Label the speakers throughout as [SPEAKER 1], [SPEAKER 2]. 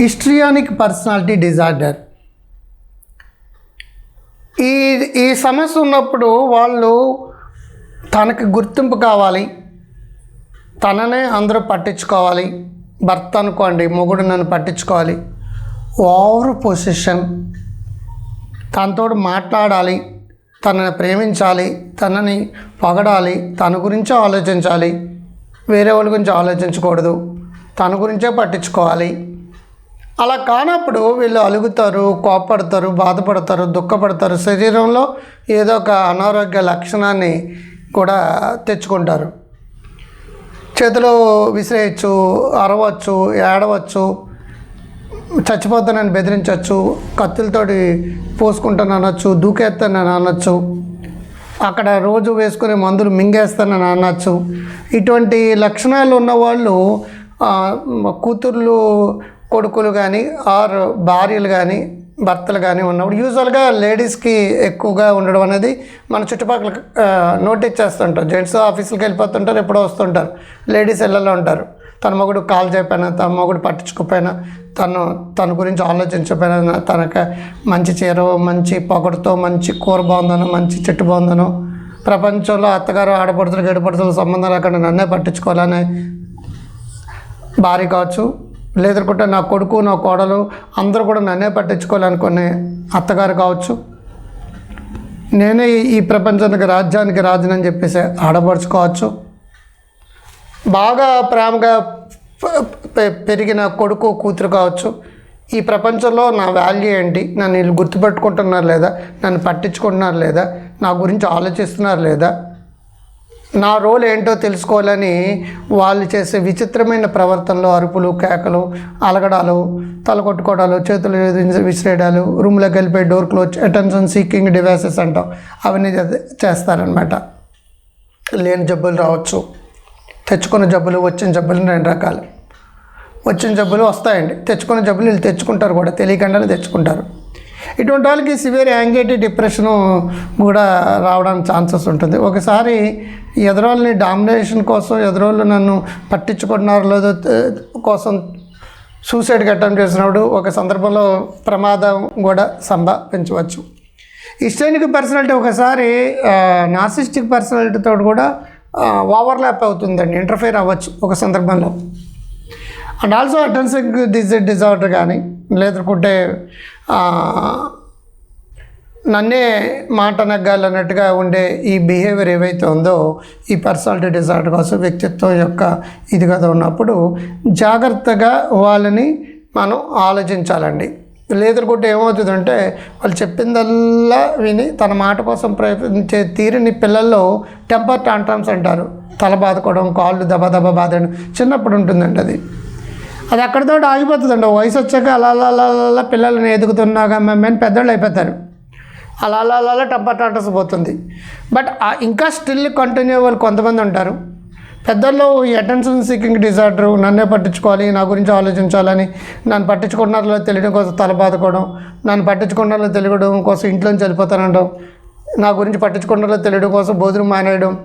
[SPEAKER 1] Histrionic personality disorder ఈ ఈ సమస్య ఉన్నప్పుడు వాళ్ళు తనకి గుర్తింపు కావాలి. తననే అందరూ పట్టించుకోవాలి. భర్త అనుకోండి మొగుడు నన్ను పట్టించుకోవాలి. Over possession. తనతో మాట్లాడాలి. తనని ప్రేమించాలి. తనని పొగడాలి. తన గురించే ఆలోచించాలి. వేరే వాళ్ళ గురించి ఆలోచించకూడదు. తన గురించే పట్టించుకోవాలి. అలా కానప్పుడు వీళ్ళు అలుగుతారు కోపడతారు బాధపడతారు దుఃఖపడతారు. శరీరంలో ఏదో ఒక అనారోగ్య లక్షణాన్ని కూడా తెచ్చుకుంటారు. చేతిలో విసిరేయచ్చు అరవచ్చు ఏడవచ్చు చచ్చిపోతానని బెదిరించవచ్చు కత్తులతోటి పోసుకుంటాను అనొచ్చు దూకేస్తానని అనొచ్చు అక్కడ రోజు వేసుకునే మందులు మింగేస్తానని అనొచ్చు. ఇటువంటి లక్షణాలు ఉన్నవాళ్ళు కూతుర్లు కొడుకులు కానీ ఆర్ భార్యలు కానీ భర్తలు కానీ ఉన్నప్పుడు యూజువల్గా లేడీస్కి ఎక్కువగా ఉండడం అనేది మన చుట్టుపక్కల నోటీస్ చేస్తుంటారు జెంట్స్ ఆఫీసులకు వెళ్ళిపోతుంటారు ఎప్పుడో వస్తుంటారు. లేడీస్ ఇళ్ళలో ఉంటారు. తన మొగుడు కాల్ చేయకపోయినా తన మొగుడు పట్టించుకోపోయినా తను తన గురించి ఆలోచించకపోయినా తనకు మంచి చీర మంచి పొగడుతో మంచి కూర బాగుందనో మంచి చెట్టు బాగుందనో ప్రపంచంలో అత్తగారు ఆడపడుతులు గడిపడుతుల సంబంధాలు అక్కడ నన్నే పట్టించుకోవాలనే భార్య కావచ్చు లేదనుకుంటే నా కొడుకు నా కోడలు అందరూ కూడా నన్నే పట్టించుకోవాలనుకునే అత్తగారు కావచ్చు. నేనే ఈ- ప్రపంచానికి రాజ్యానికి రాజునని చెప్పేసి ఆడపడుచుకోవచ్చు. బాగా ప్రేమగా పె- పెరిగిన కొడుకు కూతురు కావచ్చు. ఈ ప్రపంచంలో నా వాల్యూ ఏంటి? నన్ను వీళ్ళు గుర్తుపెట్టుకుంటున్నారు లేదా? నన్ను పట్టించుకుంటున్నారు లేదా? నా గురించి ఆలోచిస్తున్నారు లేదా? నా రోల్ ఏంటో తెలుసుకోవాలని వాళ్ళు చేసే విచిత్రమైన ప్రవర్తనలు అరుపులు కేకలు అలగడాలు తల కొట్టుకోవడాలు చేతులు విసిరేయడాలు రూమ్లోకి వెళ్ళిపోయి door close attention seeking devices అంటాం. అవన్నీ చేస్తారనమాట లేని జబ్బులు రావచ్చు. తెచ్చుకున్న జబ్బులు వచ్చిన జబ్బులు రెండు రకాలు. వచ్చిన జబ్బులు వస్తాయండి. తెచ్చుకున్న జబ్బులు వీళ్ళు తెచ్చుకుంటారు కూడా. తెలియకుండానే తెచ్చుకుంటారు. ఇటువంటి వాళ్ళకి సివియర్ యాంగ్జైటీ డిప్రెషను కూడా రావడానికి ఛాన్సెస్ ఉంటుంది. ఒకసారి ఎదురోళ్ళని డామినేషన్ కోసం ఎదురోళ్ళు నన్ను పట్టించుకుంటున్నారో లేదో కోసం సూసైడ్ అటెంప్ట్ చేసినప్పుడు ఒక సందర్భంలో ప్రమాదం కూడా సంభవించవచ్చు. ఇస్టైనిక్ పర్సనాలిటీ ఒకసారి నాసిస్టిక్ పర్సనాలిటీతో కూడా ఓవర్లాప్ అవుతుందండి ఇంటర్ఫేర్ అవ్వచ్చు ఒక సందర్భంలో. And also attention dis disorder కానీ లేదంటే నన్నే మాట అన్నట్టుగా ఉండే ఈ బిహేవియర్ ఏవైతే ఉందో ఈ పర్సనాలిటీ డిజార్డర్ కోసం వ్యక్తిత్వం యొక్క ఇది కదా ఉన్నప్పుడు జాగ్రత్తగా వాళ్ళని మనం ఆలోచించాలండి. లేదనుకుంటే ఏమవుతుందంటే వాళ్ళు చెప్పిందల్లా విని తన మాట కోసం ప్రయత్నించే తీరుని పిల్లల్లో టెంపర్ టాంట్రమ్స్ అంటారు. తల బాదుకోవడం కాళ్ళు దబ దబ బాదడం చిన్నప్పుడు ఉంటుందండి అది. అది అక్కడితో ఆగిపోతుందండి. వయసు వచ్చాక అలా అలా అలా అలా పిల్లల్ని ఎదుగుతున్నాగా మేము పెద్దోళ్ళు అయిపోతారు. అలా అలా అలా అలా టంపర్ పోతుంది. బట్ ఆ ఇంకా స్టిల్ కంటిన్యూ వాళ్ళు కొంతమంది ఉంటారు. పెద్దల్లో ఈ అటెన్షన్ సీకింగ్ డిజార్డర్ నన్నే పట్టించుకోవాలి నా గురించి ఆలోచించాలని నన్ను పట్టించుకున్నారో తెలియడం కోసం తల బాదుకోవడం నన్ను పట్టించుకున్నారో తెలియడం కోసం ఇంట్లోంచి వెళ్ళిపోతానంటాం నా గురించి పట్టించుకున్నారో తెలియడం కోసం భోజనం మానేయడం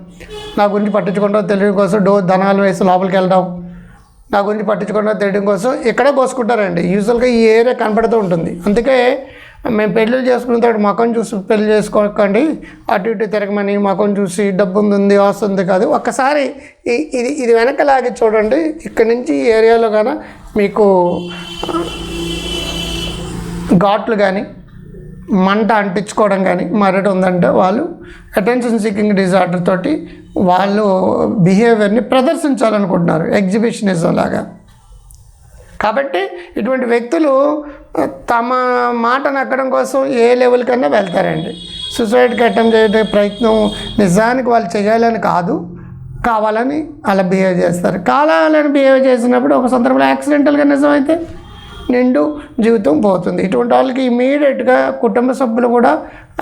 [SPEAKER 1] నా గురించి పట్టించుకున్నారో తెలియడం కోసం డో ధనాలు వేసి లోపలికి వెళ్ళడం నా గురించి పట్టించుకుండా తెలియడం కోసం ఇక్కడే కోసుకుంటారండి యూజువల్గా ఈ ఏరియా కనపడుతూ ఉంటుంది. అందుకే మేము పెళ్ళిళ్ళు చేసుకున్న తర్వాత ముఖం చూసి పెళ్ళి చేసుకోకండి. అటు ఇటు తిరగమని ముఖం చూసి డబ్బు ఉంది వస్తుంది కాదు. ఒక్కసారి ఇది ఇది ఇది వెనకలాగి చూడండి. ఇక్కడి నుంచి ఈ ఏరియాలో కానీ మీకు ఘాట్లు కానీ మంట అంటించుకోవడం కానీ మరొకటి ఉందంటే వాళ్ళు అటెన్షన్ సీకింగ్ డిజార్డర్ తోటి వాళ్ళు బిహేవియర్ని ప్రదర్శించాలనుకుంటున్నారు ఎగ్జిబిషనిజం లాగా. కాబట్టి ఇటువంటి వ్యక్తులు తమ మాటను అక్కడం కోసం ఏ లెవెల్ కన్నా వెళ్తారండి. సూసైడ్కి అటెంప్ట్ చేసే ప్రయత్నం నిజానికి వాళ్ళు చేయాలని కాదు కావాలని అలా బిహేవ్ చేస్తారు. కావాలని బిహేవ్ చేసినప్పుడు ఒక సందర్భంలో యాక్సిడెంటల్గా నిజమైతే నిండు జీవితం పోతుంది. ఇటువంటి వాళ్ళకి ఇమీడియట్గా కుటుంబ సభ్యులు కూడా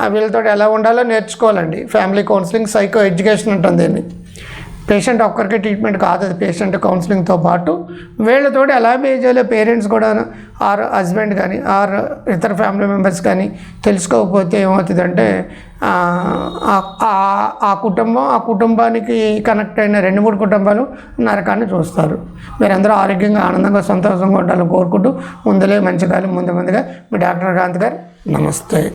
[SPEAKER 1] వీళ్ళతో ఎలా ఉండాలో నేర్చుకోవాలండి. ఫ్యామిలీ కౌన్సిలింగ్ సైకో ఎడ్యుకేషన్ ఉంటుంది దీన్ని. పేషెంట్ ఒక్కరికి ట్రీట్మెంట్ కాదు అది పేషెంట్ కౌన్సిలింగ్తో పాటు వీళ్ళతోటి ఎలా బిహేవ్ చేయలే. పేరెంట్స్ కూడా ఆర్ హస్బెండ్ కానీ ఆర్ ఇతర ఫ్యామిలీ మెంబర్స్ కానీ తెలుసుకోకపోతే ఏమవుతుందంటే అంటే ఆ- ఆ కుటుంబం ఆ కుటుంబానికి కనెక్ట్ అయిన రెండు మూడు కుటుంబాలు నరకాన్ని చూస్తారు. మీరందరూ ఆరోగ్యంగా ఆనందంగా సంతోషంగా ఉండాలని కోరుకుంటూ ముందులే మంచి కాలం ముందు ముందుగా. మీ డాక్టర్ కాంత్ గారు నమస్తే.